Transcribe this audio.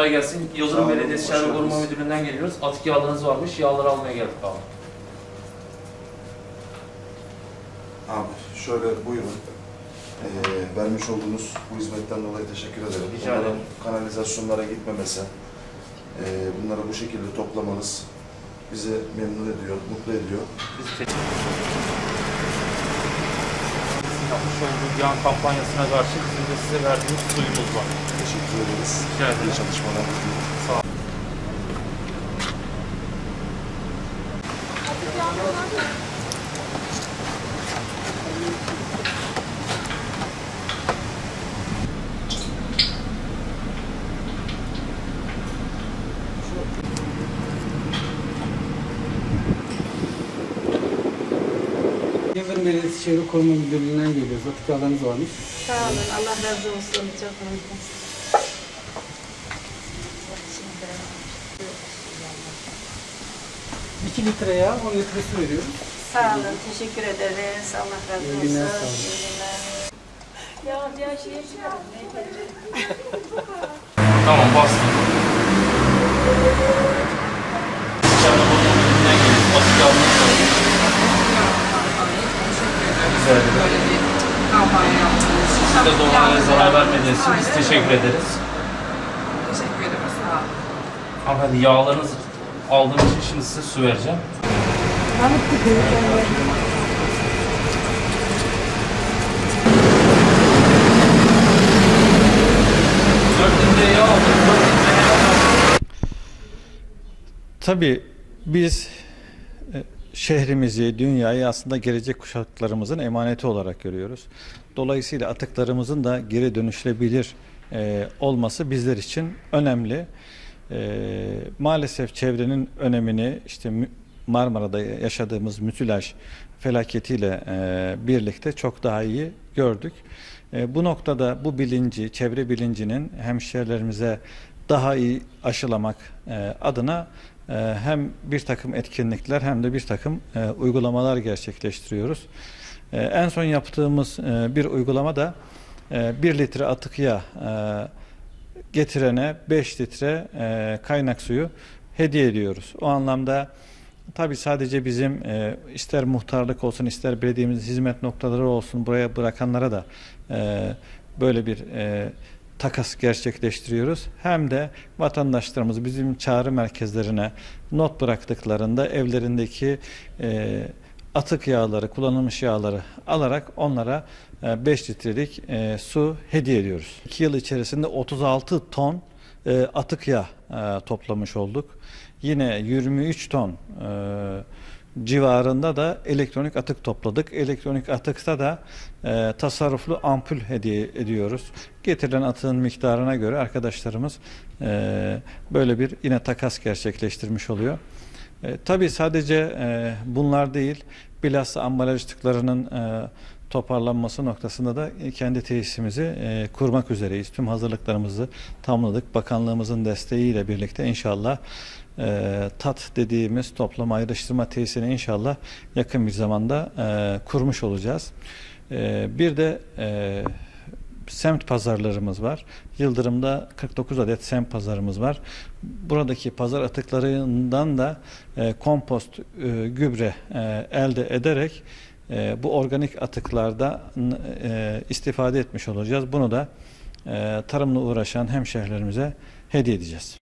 Kolay gelsin. Yıldırım Belediyesi Çevre Koruma. Müdürlüğü'nden geliyoruz. Atık yağlarınız varmış. Yağları almaya geldik abi. Abi şöyle buyurun. Ee, vermiş olduğunuz bu hizmetten dolayı teşekkür ederim. Rica Bunların ederim. Kanalizasyonlara gitmemesi, ee, bunları bu şekilde toplamanız bizi memnun ediyor, mutlu ediyor. Biz yapmış olduğu yağ kampanyasına karşı bizim de size verdiğimiz suyumuz var. Teşekkür ederiz. Rica ederim. Çalışmalar diliyorum. Sağ olun. Yıldırım Belediyesi Çevre Koruma Müdürlüğü'nden geliyoruz. Atık yağlarınız varmış. Sağ olun. Allah razı olsun. Çok memnun. İki litre yağ, 10 litre su veriyoruz. Sağ olun. Teşekkür ederiz. Allah razı İyi olsun. günler, sağ olun. İyi günler. Ya diğer şeye çıkalım. Tamam bastım. Çevre Koruma Müdürlüğü'nden geliyoruz. Atık yağlarınız varmış. Rica ederim. böyle bir kampanya Siz de doğaya zarar vermediğiniz için biz teşekkür ederiz. Teşekkür ederim. Sağ olun. Hanımefendi yağlarınızı aldığım için şimdi size su vereceğim. Dört litre yağ aldım. Dört litre yağ aldım. Tabii biz e, şehrimizi, dünyayı aslında gelecek kuşaklarımızın emaneti olarak görüyoruz. Dolayısıyla atıklarımızın da geri dönüşülebilir e, olması bizler için önemli. E, maalesef çevrenin önemini işte Marmara'da yaşadığımız müsilaj felaketiyle e, birlikte çok daha iyi gördük. E, bu noktada bu bilinci, çevre bilincinin hemşehrilerimize daha iyi aşılamak e, adına hem bir takım etkinlikler hem de bir takım e, uygulamalar gerçekleştiriyoruz. E, en son yaptığımız e, bir uygulama da 1 litre atık yağ e, getirene 5 litre e, kaynak suyu hediye ediyoruz. O anlamda tabi sadece bizim e, ister muhtarlık olsun ister belediyemizin hizmet noktaları olsun buraya bırakanlara da e, böyle bir e, takas gerçekleştiriyoruz. Hem de vatandaşlarımız bizim çağrı merkezlerine not bıraktıklarında evlerindeki e, atık yağları, kullanılmış yağları alarak onlara 5 litrelik e, su hediye ediyoruz. 2 yıl içerisinde 36 ton e, atık yağ e, toplamış olduk. Yine 23 ton e, civarında da elektronik atık topladık. Elektronik atıkta da e, tasarruflu ampul hediye ediyoruz. Getirilen atığın miktarına göre arkadaşlarımız e, böyle bir yine takas gerçekleştirmiş oluyor. E, tabii sadece e, bunlar değil, bilhassa ambalaj atıklarının e, toparlanması noktasında da kendi tesisimizi e, kurmak üzereyiz. Tüm hazırlıklarımızı tamamladık. Bakanlığımızın desteğiyle birlikte inşallah e, TAT dediğimiz toplama ayrıştırma tesisini inşallah yakın bir zamanda e, kurmuş olacağız. E, bir de e, semt pazarlarımız var. Yıldırım'da 49 adet semt pazarımız var. Buradaki pazar atıklarından da e, kompost, e, gübre e, elde ederek e, bu organik atıklarda e, istifade etmiş olacağız. Bunu da e, tarımla uğraşan hemşehrilerimize hediye edeceğiz.